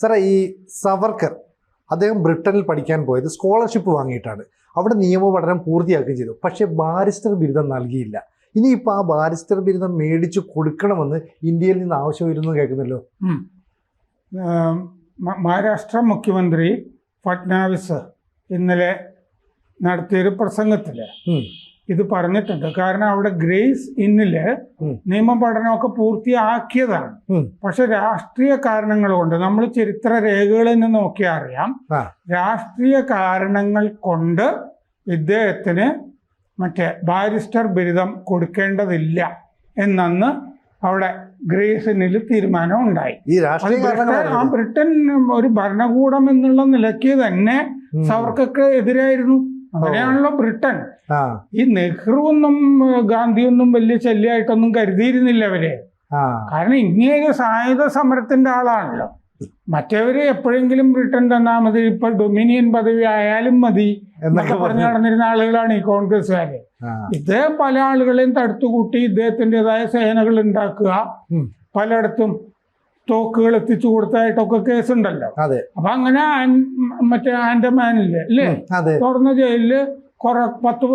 സാറേ ഈ സവർക്കർ അദ്ദേഹം ബ്രിട്ടനിൽ പഠിക്കാൻ പോയത് സ്കോളർഷിപ്പ് വാങ്ങിയിട്ടാണ്. അവിടെ നിയമ പഠനം പൂർത്തിയാക്കുകയും ചെയ്തു. പക്ഷേ ബാരിസ്റ്റർ ബിരുദം നൽകിയില്ല. ഇനിയിപ്പോൾ ആ ബാരിസ്റ്റർ ബിരുദം മേടിച്ച് കൊടുക്കണമെന്ന് ഇന്ത്യയിൽ നിന്ന് ആവശ്യം വരുന്നു കേൾക്കുന്നല്ലോ? മഹാരാഷ്ട്ര മുഖ്യമന്ത്രി ഫട്നാവിസ് ഇന്നലെ നടത്തിയൊരു പ്രസംഗത്തിൽ. ഇത് പറഞ്ഞിട്ടുണ്ട്. കാരണം അവിടെ ഗ്രേസ് ഇന്നിൽ ഉം. നിയമ പഠനമൊക്കെ പൂർത്തിയാക്കിയതാണ്. പക്ഷെ രാഷ്ട്രീയ കാരണങ്ങൾ കൊണ്ട് നമ്മൾ ചരിത്ര രേഖകളിൽ നിന്ന് നോക്കിയാൽ അറിയാം. രാഷ്ട്രീയ കാരണങ്ങൾ കൊണ്ട് ഇദ്ദേഹത്തിന് മറ്റേ ബാരിസ്റ്റർ ബിരുദം കൊടുക്കേണ്ടതില്ല എന്നന്ന് അവിടെ ഗ്രേസിനിൽ തീരുമാനം ഉണ്ടായി. ആ ബ്രിട്ടൻ ഒരു ഭരണകൂടം എന്നുള്ള നിലയ്ക്ക് തന്നെ. സവർക്കൊക്കെ എതിരായിരുന്നു. അങ്ങനെയാണല്ലോ ബ്രിട്ടൻ. ഈ നെഹ്റുവൊന്നും ഗാന്ധിയൊന്നും വലിയ ശല്യമായിട്ടൊന്നും കരുതിയിരുന്നില്ല അവരെ. കാരണം ഇങ്ങനെയൊരു സായുധ സമരത്തിന്റെ ആളാണല്ലോ. മറ്റവര് എപ്പോഴെങ്കിലും ബ്രിട്ടൻ തന്നാ മതി ഇപ്പൊ ഡൊമിനിയൻ പദവി ആയാലും മതി എന്നൊക്കെ പറഞ്ഞു നടന്നിരുന്ന ആളുകളാണ് ഈ കോൺഗ്രസ്സുകാര്. ഇദ്ദേഹം പല ആളുകളെയും തടുത്തുകൂട്ടി ഇദ്ദേഹത്തിന്റെതായ സേനകൾ ഉണ്ടാക്കുക പലയിടത്തും. തോക്കുകൾ എത്തിച്ചു കൊടുത്തായിട്ടൊക്കെ കേസുണ്ടല്ലോ. അതെ. അപ്പൊ അങ്ങനെ മറ്റേ ആൻഡമാനിൽ അല്ലേ അതെ. തുറന്ന ജയിലിൽ കുറെ പത്ത്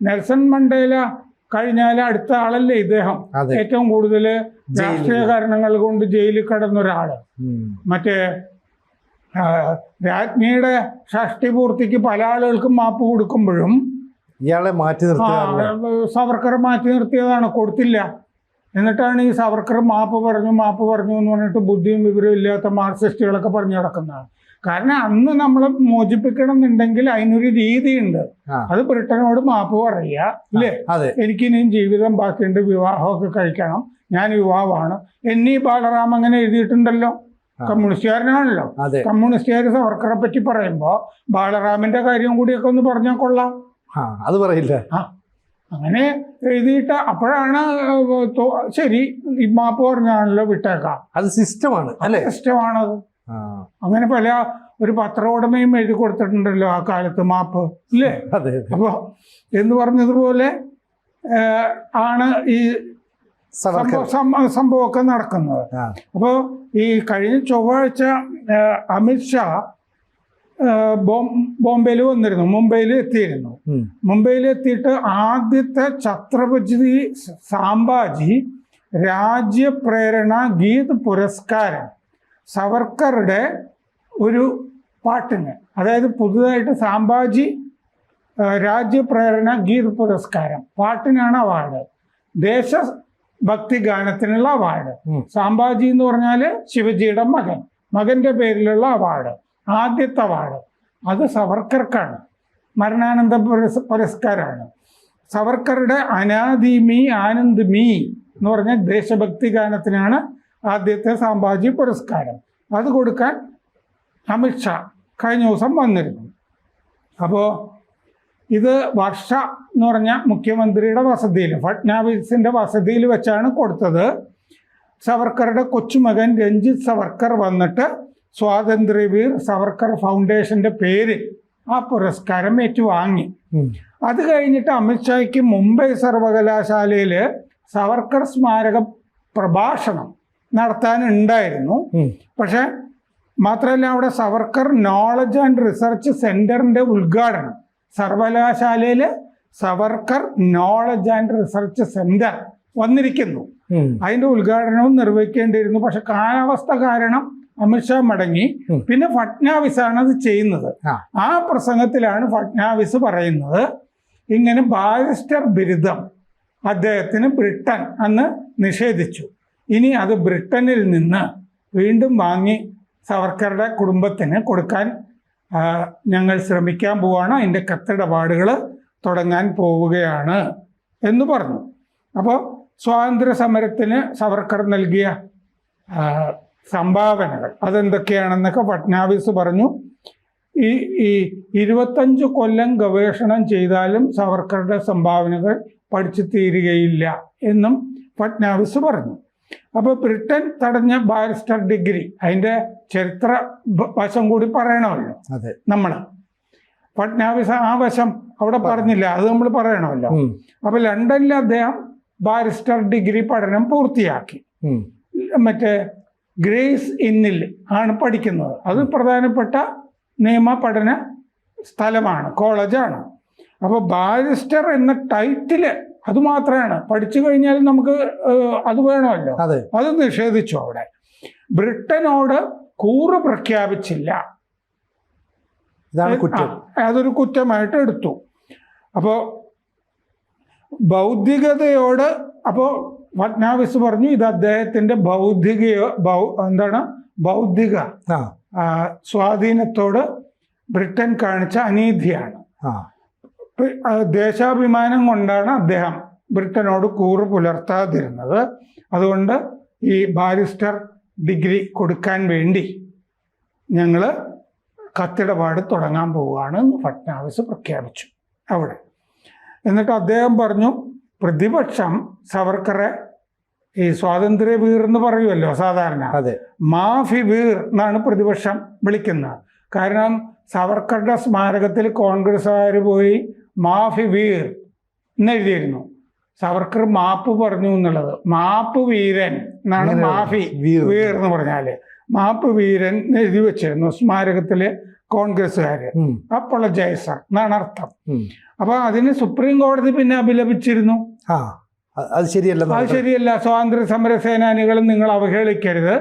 നെൽസൺ മണ്ടേല കഴിഞ്ഞാൽ അടുത്ത ആളല്ലേ ഇദ്ദേഹം? ഏറ്റവും കൂടുതൽ രാഷ്ട്രീയ കാരണങ്ങൾ കൊണ്ട് ജയിലിൽ കിടന്ന ഒരാൾ മറ്റേ രാജ്ഞിയുടെ ഷഷ്ടി പൂർത്തിക്ക് പല ആളുകൾക്കും മാപ്പ് കൊടുക്കുമ്പോഴും ഇയാളെ മാറ്റി നിർത്തിയ സവർക്കർ മാറ്റി നിർത്തിയതാണ്. കൊടുത്തില്ല. എന്നിട്ടാണ് ഈ സവർക്കർ മാപ്പ് പറഞ്ഞു മാപ്പ് പറഞ്ഞു എന്ന് പറഞ്ഞിട്ട് ബുദ്ധിയും വിവരവും ഇല്ലാത്ത മാർക്സിസ്റ്റുകളൊക്കെ പറഞ്ഞു നടക്കുന്നതാണ്. കാരണം അന്ന് നമ്മളെ മോചിപ്പിക്കണം എന്നുണ്ടെങ്കിൽ അതിനൊരു രീതിയുണ്ട്. അത് ബ്രിട്ടനോട് മാപ്പ് പറയുക അല്ലേ? എനിക്ക് എനിക്കിനിയും ജീവിതം ബാക്കിയുണ്ട് വിവാഹമൊക്കെ കഴിക്കണം ഞാൻ യുവാവാണ്. എന്നീ ബാലറാം അങ്ങനെ എഴുതിയിട്ടുണ്ടല്ലോ. കമ്മ്യൂണിസ്റ്റുകാരനാണല്ലോ. കമ്മ്യൂണിസ്റ്റുകാർ സവർക്കറെ പറ്റി പറയുമ്പോൾ ബാലറാമിന്റെ കാര്യം കൂടിയൊക്കെ ഒന്ന് പറഞ്ഞാൽ കൊള്ളാം. അത് പറയില്ല. അങ്ങനെ എഴുതിയിട്ട് അപ്പോഴാണ് ശരി ഈ മാപ്പ് പറഞ്ഞാണല്ലോ വിട്ടേക്കാം. അത് സിസ്റ്റമാണ് അല്ലേ? സിസ്റ്റമാണ് അത്. അങ്ങനെ പല ഒരു പത്രോടമയും എഴുതി കൊടുത്തിട്ടുണ്ടല്ലോ ആ കാലത്ത് മാപ്പ് അല്ലേ അതെ അതെ. അപ്പോൾ എന്ന് പറഞ്ഞതുപോലെ ആണ് ഈ സംഭവമൊക്കെ നടക്കുന്നത്. അപ്പോ അപ്പോൾ ഈ കഴിഞ്ഞ ചൊവ്വാഴ്ച അമിത്ഷാ ബോംബെയിൽ വന്നിരുന്നു. മുംബൈയിൽ എത്തിയിരുന്നു. മുംബൈയിൽ എത്തിയിട്ട് ആദ്യത്തെ ഛത്രപതി സാംബാജി രാജ്യപ്രേരണ ഗീത് പുരസ്കാരം സവർക്കറുടെ ഒരു പാട്ടിന്. അതായത് പുതുതായിട്ട് സാംബാജി രാജ്യപ്രേരണ ഗീത് പുരസ്കാരം പാട്ടിനാണ് അവാർഡ്. ദേശഭക്തി ഗാനത്തിനുള്ള അവാർഡ്. സാംബാജി എന്ന് പറഞ്ഞാൽ ശിവജിയുടെ മകൻ. മകന്റെ പേരിലുള്ള അവാർഡ്. ആദ്യത്തെ വാൾ അത് സവർക്കർക്കാണ്. മരണാനന്ദ പുരസ് പുരസ്കാരമാണ്. സവർക്കറുടെ അനാദി മീ ആനന്ദ് മീ എന്ന് പറഞ്ഞ ദേശഭക്തി ഗാനത്തിനാണ് ആദ്യത്തെ സാമ്പാജി പുരസ്കാരം. അത് കൊടുക്കാൻ അമിത്ഷാ കഴിഞ്ഞ ദിവസം വന്നിരുന്നു. അപ്പോൾ ഇത് വർഷ എന്ന് പറഞ്ഞ മുഖ്യമന്ത്രിയുടെ വസതിയിൽ ഫട്നാവിസിന്റെ വസതിയിൽ വെച്ചാണ് കൊടുത്തത്. സവർക്കറുടെ കൊച്ചുമകൻ രഞ്ജിത് സവർക്കർ വന്നിട്ട് സ്വാതന്ത്ര്യവീർ സവർക്കർ ഫൗണ്ടേഷന്റെ പേര് ആ പുരസ്കാരം ഏറ്റുവാങ്ങി. അത് കഴിഞ്ഞിട്ട് അമിത്ഷായ്ക്ക് മുംബൈ സർവകലാശാലയിൽ സവർക്കർ സ്മാരക പ്രഭാഷണം നടത്താനുണ്ടായിരുന്നു. ഉണ്ടായിരുന്നു പക്ഷെ മാത്രമല്ല അവിടെ സവർക്കർ നോളജ് ആൻഡ് റിസർച്ച് സെന്ററിന്റെ ഉദ്ഘാടനം. സർവകലാശാലയിൽ Savarkar knowledge and research centre വന്നിരിക്കുന്നു. അതിന്റെ ഉദ്ഘാടനവും നിർവഹിക്കേണ്ടിയിരുന്നു. പക്ഷെ കാലാവസ്ഥ കാരണം അമിത്ഷാ മടങ്ങി. പിന്നെ ഫട്നാവിസ് ആണ് അത് ചെയ്യുന്നത്. ആ. പ്രസംഗത്തിലാണ് ഫട്നാവിസ് പറയുന്നത് ഇങ്ങനെ ബാരിസ്റ്റർ ബിരുദം അദ്ദേഹത്തിന് ബ്രിട്ടൻ അന്ന് നിഷേധിച്ചു. ഇനി അത് ബ്രിട്ടനിൽ നിന്ന് വീണ്ടും വാങ്ങി സവർക്കറുടെ കുടുംബത്തിന് കൊടുക്കാൻ ഞങ്ങൾ ശ്രമിക്കാൻ പോവാണ്. അതിന്റെ കത്തിടപാടുകൾ തുടങ്ങാൻ പോവുകയാണ് എന്ന് പറഞ്ഞു. അപ്പോൾ സ്വാതന്ത്ര്യ സമരത്തിന് സവർക്കർ നൽകിയ സംഭാവനകൾ. അതെന്തൊക്കെയാണെന്നൊക്കെ ഫട്നാവിസ് പറഞ്ഞു. ഈ ഈ ഇരുപത്തഞ്ച് കൊല്ലം ഗവേഷണം ചെയ്താലും സവർക്കറുടെ സംഭാവനകൾ പഠിച്ചു തീരുകയില്ല എന്നും ഫട്നാവിസ് പറഞ്ഞു. അപ്പോൾ ബ്രിട്ടൻ തടഞ്ഞ ബാരിസ്റ്റർ ഡിഗ്രി അതിന്റെ ചരിത്ര വശം കൂടി പറയണമല്ലോ അതെ. നമ്മൾ ഫട്നാവിസ് ആ വശം അവിടെ പറഞ്ഞില്ല അത് നമ്മൾ പറയണമല്ലോ. അപ്പൊ അപ്പോൾ ലണ്ടനിൽ അദ്ദേഹം ബാരിസ്റ്റർ ഡിഗ്രി പഠനം പൂർത്തിയാക്കി. മറ്റേ ഗ്രേസ് ഇന്നിൽ ആണ് പഠിക്കുന്നത്. അത് പ്രധാനപ്പെട്ട നിയമ പഠന സ്ഥലമാണ് കോളേജാണ്. അപ്പോൾ ബാരിസ്റ്റർ എന്ന ടൈറ്റിൽ അത് മാത്രമാണ്. പഠിച്ചു കഴിഞ്ഞാൽ നമുക്ക് അത് വേണമല്ലോ. അത്. നിഷേധിച്ചു അവിടെ. ബ്രിട്ടനോട് കൂറ് പ്രഖ്യാപിച്ചില്ല. അതൊരു കുറ്റമായിട്ട് എടുത്തു. അപ്പോൾ ബൗദ്ധികതയോട് അപ്പോൾ ഫട്നാവിസ് പറഞ്ഞു ഇത് അദ്ദേഹത്തിന്റെ ബൗ- എന്താണ്? ബൗദ്ധിക സ്വാധീനത്തോട് ബ്രിട്ടൻ കാണിച്ച അനീതിയാണ്. ദേശാഭിമാനം കൊണ്ടാണ് അദ്ദേഹം ബ്രിട്ടനോട് കൂറ് പുലർത്താതിരുന്നത്. അതുകൊണ്ട് ഈ ബാരിസ്റ്റർ ഡിഗ്രി കൊടുക്കാൻ വേണ്ടി ഞങ്ങൾ കത്തിടപാട് തുടങ്ങാൻ പോവുകയാണ് എന്ന് ഫട്നാവിസ് പ്രഖ്യാപിച്ചു. അവിടെ. എന്നിട്ട് അദ്ദേഹം പറഞ്ഞു പ്രതിപക്ഷം സവർക്കറെ ഈ സ്വാതന്ത്ര്യ വീർ എന്ന് പറയുമല്ലോ സാധാരണ. അതെ. മാഫി വീർ എന്നാണ് പ്രതിപക്ഷം വിളിക്കുന്നത്. കാരണം സവർക്കറുടെ സ്മാരകത്തിൽ കോൺഗ്രസ്സുകാർ പോയി മാഫി വീർ എന്നെഴുതിയിരുന്നു സവർക്കർ മാപ്പ് പറഞ്ഞു എന്നുള്ളത്. മാപ്പ് വീരൻ എന്നാണ് മാഫി വീർ. എന്ന് പറഞ്ഞാൽ. മാപ്പ് വീരൻ എഴുതി വെച്ചിരുന്നു സ്മാരകത്തിൽ കോൺഗ്രസ്സുകാര്. ഉം, അപ്പോളജൈസർ എന്നാണ് അർത്ഥം. അപ്പൊ അതിന് സുപ്രീം കോടതി പിന്നെ അഭിലപിച്ചിരുന്നു. അത് ശരിയല്ല അത് ശരിയല്ല. സ്വാതന്ത്ര്യ സമര സേനാനികളും നിങ്ങൾ അവഹേളിക്കരുത്.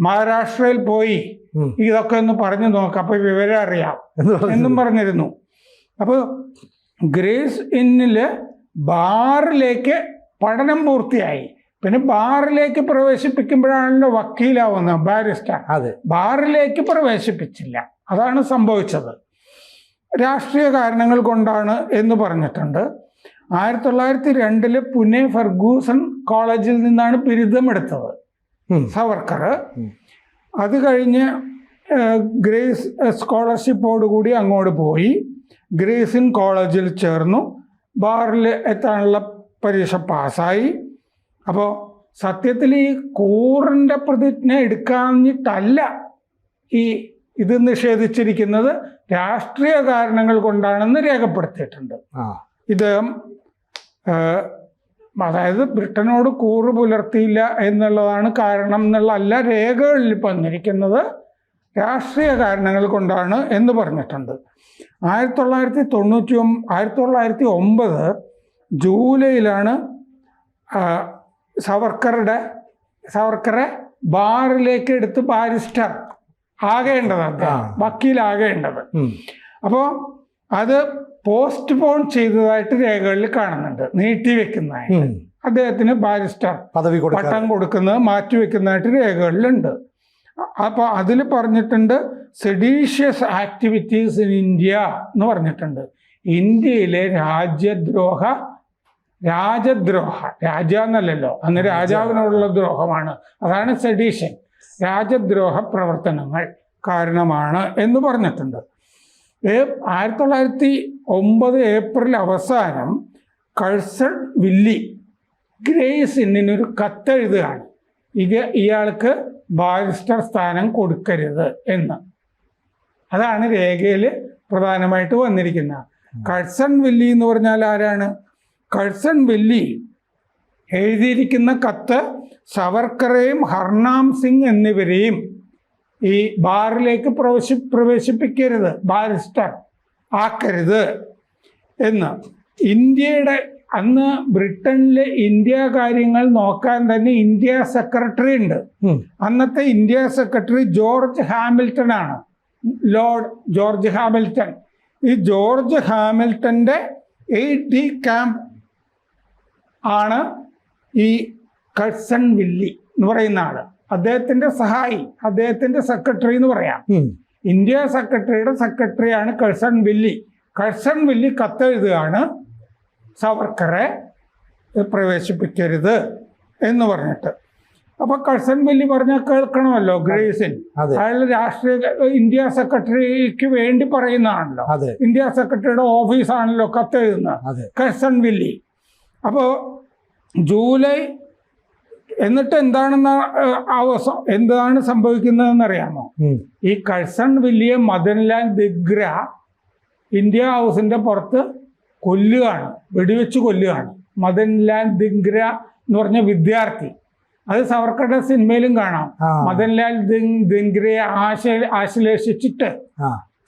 മഹാരാഷ്ട്രയിൽ പോയി ഇതൊക്കെ ഒന്ന് പറഞ്ഞു നോക്കാം. അപ്പൊ വിവരം അറിയാം. എന്ന് പറഞ്ഞു. എന്നും പറഞ്ഞിരുന്നു. അപ്പോൾ ഗ്രേസ് ഇന്നിൽ ബാറിലേക്ക് പഠനം പൂർത്തിയായി. പിന്നെ ബാറിലേക്ക് പ്രവേശിപ്പിക്കുമ്പോഴാണല്ലോ വക്കീലാവുന്നത് ബാരിസ്റ്റർ. അതെ. ബാറിലേക്ക് പ്രവേശിപ്പിച്ചില്ല. അതാണ് സംഭവിച്ചത്. രാഷ്ട്രീയ കാരണങ്ങൾ കൊണ്ടാണ് എന്ന് പറഞ്ഞിട്ടുണ്ട്. ആയിരത്തി തൊള്ളായിരത്തി രണ്ടിൽ പുനെ ഫെർഗൂസൺ കോളേജിൽ നിന്നാണ് ബിരുദമെടുത്തത് സവർക്കർ. അത് കഴിഞ്ഞ് ഗ്രേസ് സ്കോളർഷിപ്പോടുകൂടി അങ്ങോട്ട് പോയി. ഗ്രേസിൻ കോളേജിൽ ചേർന്നു. ബാറിൽ എത്താനുള്ള പരീക്ഷ പാസ്സായി. അപ്പോൾ സത്യത്തിൽ ഈ കൂറിന്റെ പ്രതിജ്ഞ എടുക്കാഞ്ഞിട്ടല്ല ഈ ഇത് നിഷേധിച്ചിരിക്കുന്നത് രാഷ്ട്രീയ കാരണങ്ങൾ കൊണ്ടാണെന്ന് രേഖപ്പെടുത്തിയിട്ടുണ്ട്. ഇത് അതായത് ബ്രിട്ടനോട് കൂറ് പുലർത്തിയില്ല എന്നുള്ളതാണ് കാരണം എന്നുള്ള അല്ല രേഖകളിൽ വന്നിരിക്കുന്നത് രാഷ്ട്രീയ കാരണങ്ങൾ കൊണ്ടാണ് എന്ന് പറഞ്ഞിട്ടുണ്ട്. ആയിരത്തി തൊള്ളായിരത്തി തൊണ്ണൂറ്റി ആയിരത്തി തൊള്ളായിരത്തി ഒമ്പത് ജൂലൈയിലാണ് സവർക്കറുടെ സവർക്കറെ ബാറിലേക്ക് എടുത്ത് ബാരിസ്റ്റർ ആകേണ്ടത് അദ്ദേഹം. വക്കീലാകേണ്ടത്. അപ്പോ അപ്പോൾ അത് പോസ്റ്റ് പോൺ ചെയ്തതായിട്ട് രേഖകളിൽ കാണുന്നുണ്ട്. നീട്ടിവെക്കുന്നതായിട്ട്. അദ്ദേഹത്തിന് ബാരിസ്റ്റർ പദവി പട്ടം കൊടുക്കുന്നത് മാറ്റിവെക്കുന്നതായിട്ട് രേഖകളിലുണ്ട്. അപ്പോൾ അതിൽ പറഞ്ഞിട്ടുണ്ട് സെഡീഷ്യസ് ആക്ടിവിറ്റീസ് ഇൻ ഇന്ത്യ എന്ന് പറഞ്ഞിട്ടുണ്ട്. ഇന്ത്യയിലെ രാജ്യദ്രോഹ രാജദ്രോഹ രാജ എന്നല്ലല്ലോ. അന്ന് രാജാവിനോടുള്ള ദ്രോഹമാണ്. അതാണ് സെഡീഷൻ രാജദ്രോഹ പ്രവർത്തനങ്ങൾ കാരണമാണ് എന്ന് പറഞ്ഞിട്ടുണ്ട്. ആയിരത്തി തൊള്ളായിരത്തി ഒമ്പത് ഏപ്രിൽ അവസാനം കഴ്സൺ വില്ലി ഗ്രേസ് ഇന്നിനൊരു കത്തെഴുതുകയാണ്. ഇത് ഇയാൾക്ക് ബാരിസ്റ്റർ സ്ഥാനം കൊടുക്കരുത് എന്ന്. അതാണ് രേഖയിൽ പ്രധാനമായിട്ട് വന്നിരിക്കുന്നത്. കഴ്സൺ വില്ലി എന്ന് പറഞ്ഞാൽ ആരാണ്? കഴ്സൺ വില്ലി എഴുതിയിരിക്കുന്ന കത്ത് സവർക്കറേയും ഹർനാം സിംഗ് എന്നിവരെയും ഈ ബാറിലേക്ക് പ്രവേശി പ്രവേശിപ്പിക്കരുത് ബാരിസ്റ്റർ ആക്കരുത് എന്ന്. ഇന്ത്യയുടെ അന്ന് ബ്രിട്ടനിലെ ഇന്ത്യ കാര്യങ്ങൾ നോക്കാൻ തന്നെ ഇന്ത്യ സെക്രട്ടറി ഉണ്ട്. അന്നത്തെ ഇന്ത്യ സെക്രട്ടറി ജോർജ് ഹാമിൽട്ടൺ ആണ്. Lord George Hamilton. ഈ ജോർജ് ഹാമിൽട്ടന്റെ എയ്റ്റ് ഡി ക്യാമ്പ് ആണ് ഈ കഴ്സൺ വില്ലി എന്ന് പറയുന്ന ആൾ. അദ്ദേഹത്തിന്റെ സഹായി അദ്ദേഹത്തിന്റെ സെക്രട്ടറി എന്ന് പറയാം. ഇന്ത്യ സെക്രട്ടറിയുടെ സെക്രട്ടറിയാണ് കഴ്സൺ വില്ലി. കഴ്സൺ വില്ലി കത്തെഴുതുകയാണ് സവർക്കറെ പ്രവേശിപ്പിക്കരുത് എന്ന് പറഞ്ഞിട്ട്. അപ്പൊ കഴ്സൺ വില്ലി പറഞ്ഞാൽ കേൾക്കണമല്ലോ ഗ്രേസിൻ അയാൾ രാഷ്ട്രീയ ഇന്ത്യ സെക്രട്ടറിക്ക് വേണ്ടി പറയുന്നതാണല്ലോ. ഇന്ത്യ സെക്രട്ടറിയുടെ ഓഫീസാണല്ലോ കത്തെഴുതുന്നത്. Curzon Wyllie. അപ്പോൾ ജൂലൈ എന്നിട്ട് എന്താണെന്ന് അവസ എന്താണ് സംഭവിക്കുന്നതെന്ന് അറിയാമോ ഈ Curzon William Madanlal Dhingra India ഹൗസിന്റെ പുറത്ത് കൊല്ലുകയാണ് വെടിവെച്ച് കൊല്ലുകയാണ്. മദൻലാൽ ദിഗ്ര എന്ന് പറഞ്ഞ വിദ്യാർത്ഥി. അത് സവർക്കറുടെ സിനിമയിലും കാണാം. മദൻലാൽ ദിൻ- ദിൻഗ്രയെ ആശ ആശ്ലേഷിച്ചിട്ട്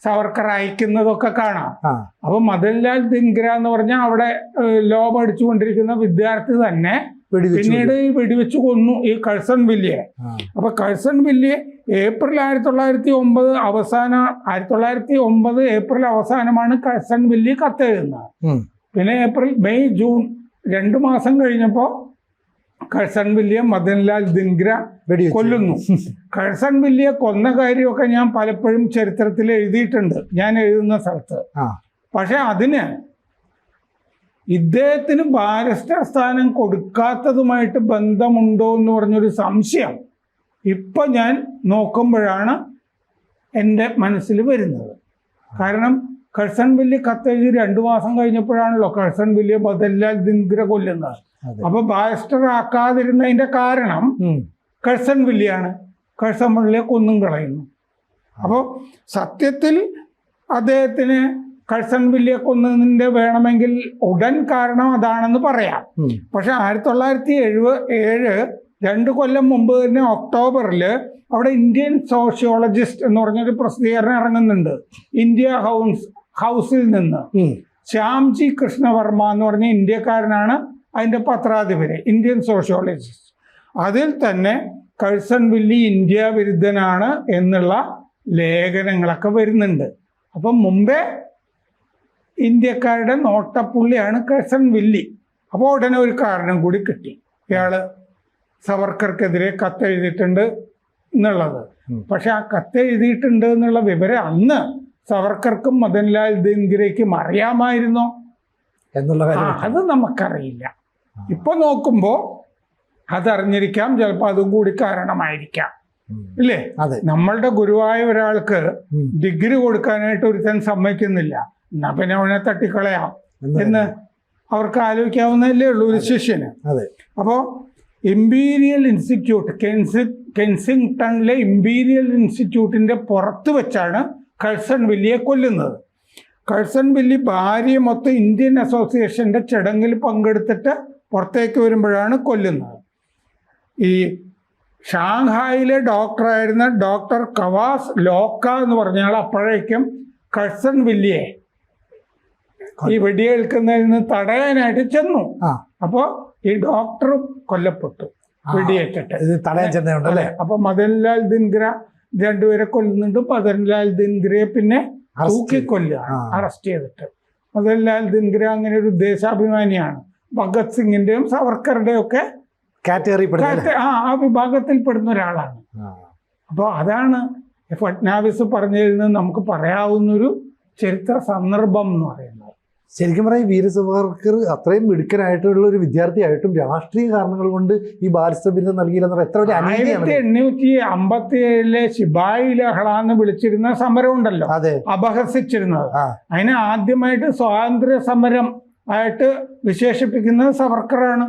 സവർക്കർ അയക്കുന്നതൊക്കെ കാണാം. അപ്പൊ മദൻലാൽ ദിൻഗ്ര എന്ന് പറഞ്ഞാൽ അവിടെ ലോ പഠിച്ചുകൊണ്ടിരിക്കുന്ന വിദ്യാർത്ഥി തന്നെ പിന്നീട് ഈ വെടിവെച്ച് കൊന്നു ഈ കഴ്സൺ വില്ലിയെ. ആ. അപ്പൊ കഴ്സൺ വില്യെ ഏപ്രിൽ ആയിരത്തി തൊള്ളായിരത്തി ഒമ്പത് അവസാന ആയിരത്തി തൊള്ളായിരത്തി ഒമ്പത് ഏപ്രിൽ അവസാനമാണ് കഴ്സൺ വില്ലി കത്തെഴുതുന്നത്. പിന്നെ ഏപ്രിൽ മെയ് ജൂൺ രണ്ടു മാസം കഴിഞ്ഞപ്പോൾ കഴ്സൺ വില്യ മദൻലാൽ ദിൻഗ്ര കൊല്ലുന്നു. കഴ്സൺ വില്യ കൊന്ന കാര്യമൊക്കെ ഞാൻ പലപ്പോഴും ചരിത്രത്തിൽ എഴുതിയിട്ടുണ്ട്. ഞാൻ എഴുതുന്ന സ്ഥലത്ത്. പക്ഷെ അതിന് ഇദ്ദേഹത്തിന് ബാരിസ്റ്റർ സ്ഥാനം കൊടുക്കാത്തതുമായിട്ട് ബന്ധമുണ്ടോ എന്ന് പറഞ്ഞൊരു സംശയം ഇപ്പൊ ഞാൻ നോക്കുമ്പോഴാണ് എന്റെ മനസ്സിൽ വരുന്നത്. കാരണം കഴ്സൺ ബില്ല് കത്തെഴുതി രണ്ടു മാസം കഴിഞ്ഞപ്പോഴാണല്ലോ കഴ്സൺ ബില്ല് ബദല്ലാൽ ദിൻഗ്ര കൊല്ലുന്നത്. അപ്പൊ ബാരിസ്റ്റർ ആക്കാതിരുന്നതിന്റെ കാരണം. കഴ്സൺ വില്ലിയാണ്. കഴ്സൺ വില്ലിയെ കൊന്നും കളയുന്നു. അപ്പോൾ സത്യത്തിൽ അദ്ദേഹത്തിന് കഴ്സൺ വില്ലിയെ കൊന്നതിന്റെ വേണമെങ്കിൽ ഉടൻ കാരണം അതാണെന്ന് പറയാം. പക്ഷെ ആയിരത്തി തൊള്ളായിരത്തി എഴുപ ഏഴ് രണ്ട് കൊല്ലം മുമ്പ് തന്നെ ഒക്ടോബറിൽ അവിടെ ഇന്ത്യൻ സോഷ്യോളജിസ്റ്റ് എന്ന് പറഞ്ഞൊരു പ്രസിദ്ധീകരണം ഇറങ്ങുന്നുണ്ട്. ഇന്ത്യ ഹൗസ് ഹൗസിൽ നിന്ന്. ശ്യാംജി കൃഷ്ണവർമ്മ എന്ന് പറഞ്ഞ ഇന്ത്യക്കാരനാണ് അതിന്റെ പത്രാധിപരെ ഇന്ത്യൻ സോഷ്യോളജിസ്റ്റ്. അതിൽ തന്നെ കഴ്സൺ വില്ലി ഇന്ത്യ വിരുദ്ധനാണ് എന്നുള്ള ലേഖനങ്ങളൊക്കെ വരുന്നുണ്ട്. അപ്പം മുമ്പേ ഇന്ത്യക്കാരുടെ നോട്ടപ്പുള്ളിയാണ് കഴ്സൺ വില്ലി. അപ്പോൾ ഉടനെ ഒരു കാരണം കൂടി കിട്ടി. ഇയാൾ സവർക്കർക്കെതിരെ കത്തെഴുതിയിട്ടുണ്ട് എന്നുള്ളത്. പക്ഷെ ആ കത്തെഴുതിയിട്ടുണ്ട് എന്നുള്ള വിവരം അന്ന് സവർക്കർക്കും മദൻലാൽ ദിൻഗിരയ്ക്കും അറിയാമായിരുന്നോ? എന്നുള്ള കാര്യം അത് നമുക്കറിയില്ല. ഇപ്പൊ നോക്കുമ്പോ അതറിഞ്ഞിരിക്കാം ചിലപ്പോൾ അതും കൂടി കാരണമായിരിക്കാം. ഇല്ലേ? അതെ. നമ്മളുടെ ഗുരുവായ ഒരാൾക്ക്. ഡിഗ്രി കൊടുക്കാനായിട്ട് ഒരുത്തൻ സമ്മതിക്കുന്നില്ല. എന്നാ പിന്നെ അവനെ തട്ടിക്കളയാം. എന്ന് അവർക്ക് ആലോചിക്കാവുന്നതല്ലേ ഉള്ളൂ ഒരു ശിഷ്യന്. അതെ. അപ്പോൾ ഇമ്പീരിയൽ ഇൻസ്റ്റിറ്റ്യൂട്ട് കെൻസി കെൻസിങ്ടണിലെ ഇമ്പീരിയൽ ഇൻസ്റ്റിറ്റ്യൂട്ടിന്റെ പുറത്ത് വെച്ചാണ് കഴ്സൺ വില്ലിയെ കൊല്ലുന്നത്. കഴ്സൺ വില്ലി ഭാര്യ മൊത്തം ഇന്ത്യൻ അസോസിയേഷന്റെ ചടങ്ങിൽ പങ്കെടുത്തിട്ട് പുറത്തേക്ക് വരുമ്പോഴാണ് കൊല്ലുന്നത്. ഈ ഷാങ്ഹായിലെ ഡോക്ടറായിരുന്ന ഡോക്ടർ കവാസ് ലോക്ക എന്ന് പറഞ്ഞാൽ അപ്പോഴേക്കും കഴ്സൺ വില്ലിയെ ഈ വെടിയേൽക്കുന്നതിൽ നിന്ന് തടയാനായിട്ട് ചെന്നു. ആ. അപ്പോൾ ഈ ഡോക്ടറും കൊല്ലപ്പെട്ടു. വെടിയേറ്റിട്ട്. ഇത് തടയാൻ ചെന്നുണ്ടല്ലേ അപ്പൊ മദൻലാൽ ദിൻഗ്ര രണ്ടുപേരെ കൊല്ലുന്നുണ്ട്. മദൻലാൽ ദിൻഗ്രയെ പിന്നെ തൂക്കിക്കൊല്ല തൂക്കിക്കൊല്ലുക അറസ്റ്റ് ചെയ്തിട്ട്. മദൻലാൽ ദിൻഗ്ര അങ്ങനെ ഒരു ദേശാഭിമാനിയാണ്. ഭഗത് സിംഗിന്റെയും സവർക്കറുടെയും ഒക്കെ ആ ആ വിഭാഗത്തിൽ പെടുന്ന ഒരാളാണ്. അപ്പോൾ അതാണ് ഫട്നാവിസ് പറഞ്ഞിരുന്നത് നമുക്ക് പറയാവുന്നൊരു ചരിത്ര സന്ദർഭം എന്ന് പറയുന്നത്. ശരിക്കും പറയാം വീര സവർക്കർ അത്രയും മിടുക്കനായിട്ടുള്ള ഒരു വിദ്യാർത്ഥിയായിട്ടും രാഷ്ട്രീയ കാരണങ്ങൾ കൊണ്ട് ഈ ബാരിസ്റ്റർ ബിരുദം നൽകിയില്ലെന്ന് എത്ര ഒരു ആയിരത്തി എണ്ണൂറ്റി അമ്പത്തി ഏഴിലെ ശിബായി ലഹള എന്ന് വിളിച്ചിരുന്ന സമരം ഉണ്ടല്ലോ. അതെ. അപഹസിച്ചിരുന്നത്. അതിനെ ആദ്യമായിട്ട് സ്വാതന്ത്ര്യ സമരം ആയിട്ട് വിശേഷിപ്പിക്കുന്നത് സവർക്കറാണ്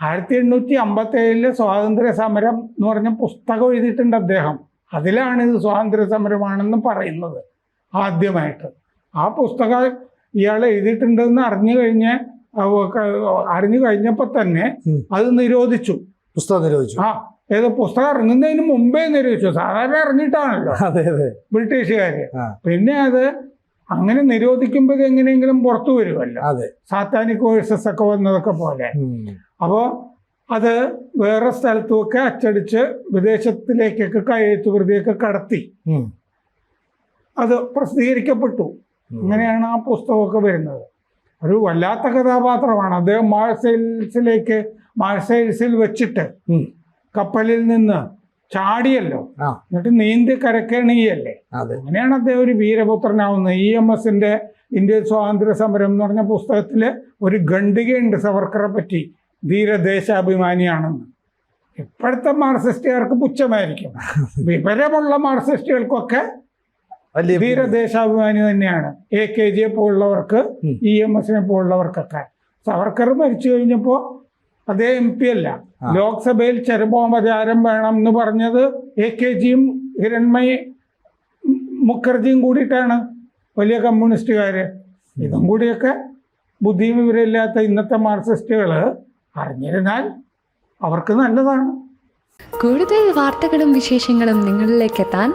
ആയിരത്തി എണ്ണൂറ്റി അമ്പത്തി ഏഴിലെ സ്വാതന്ത്ര്യ സമരം എന്ന് പറഞ്ഞ പുസ്തകം എഴുതിയിട്ടുണ്ട് അദ്ദേഹം. അതിലാണ് ഇത് സ്വാതന്ത്ര്യ സമരമാണെന്ന് പറയുന്നത് ആദ്യമായിട്ട്. ആ പുസ്തകം ഇയാൾ എഴുതിയിട്ടുണ്ടെന്ന് അറിഞ്ഞു കഴിഞ്ഞ അറിഞ്ഞു കഴിഞ്ഞപ്പോൾ തന്നെ അത് നിരോധിച്ചു. പുസ്തകം നിരോധിച്ചു. ആ ഏത് പുസ്തകം ഇറങ്ങുന്നതിന് മുമ്പേ നിരോധിച്ചു. സാധാരണ ഇറങ്ങിയിട്ടാണല്ലോ അതെ അതെ. ബ്രിട്ടീഷുകാര്. പിന്നെ അത് അങ്ങനെ നിരോധിക്കുമ്പോൾ ഇത് എങ്ങനെയെങ്കിലും പുറത്തു വരുമല്ലോ. അതെ. സാത്താനിക് കോഴ്സസ് ഒക്കെ വന്നതൊക്കെ പോലെ. അപ്പോ അപ്പോൾ അത് വേറെ സ്ഥലത്തുമൊക്കെ അച്ചടിച്ച് വിദേശത്തിലേക്കൊക്കെ കയ്യെഴുത്ത് പ്രതിയൊക്കെ കടത്തി. അത് പ്രസിദ്ധീകരിക്കപ്പെട്ടു. ഉം. അങ്ങനെയാണ് ആ പുസ്തകമൊക്കെ വരുന്നത്. ഒരു വല്ലാത്ത കഥാപാത്രമാണ്. അദ്ദേഹം മാഴ്സൈൽസിലേക്ക് മാഴ്സൈൽസിൽ വെച്ചിട്ട് കപ്പലിൽ നിന്ന് ചാടിയല്ലോ. എന്നിട്ട് നീന്തി കരക്കണിയല്ലേ. അങ്ങനെയാണ് അദ്ദേഹം ഒരു വീരപുത്രനാവുന്നത്. ഇ എം എസിന്റെ ഇന്ത്യൻ സ്വാതന്ത്ര്യ സമരം എന്ന് പറഞ്ഞ പുസ്തകത്തിൽ ഒരു ഖണ്ഡികയുണ്ട് സവർക്കറെ പറ്റി. ധീരദേശാഭിമാനിയാണെന്ന്. ഇപ്പോഴത്തെ മാർസിസ്റ്റുകാർക്ക് പുച്ഛമായിരിക്കും. വിവരമുള്ള മാർസിസ്റ്റുകൾക്കൊക്കെ ധീരദേശാഭിമാനി തന്നെയാണ്. എ കെ ജിയെ പോലുള്ളവർക്ക്. ഇ എം എസിനെ പോലുള്ളവർക്കൊക്കെ. സവർക്കർ മരിച്ചു കഴിഞ്ഞപ്പോൾ അതേ എം പി അല്ല. ലോക്സഭയിൽ ചരമോപചാരം വേണം എന്ന് പറഞ്ഞത് എ കെ ജിയും ഹിരൺമയി മുഖർജിയും കൂടിയിട്ടാണ്. വലിയ കമ്മ്യൂണിസ്റ്റുകാര്. ഇതും കൂടിയൊക്കെ ബുദ്ധിയും വിവരമില്ലാത്ത ഇന്നത്തെ മാർക്സിസ്റ്റുകൾ അറിഞ്ഞിരുന്നാൽ അവർക്ക് നല്ലതാണ്. കൂടുതൽ വാർത്തകളും വിശേഷങ്ങളും നിങ്ങളിലേക്ക് എത്താൻ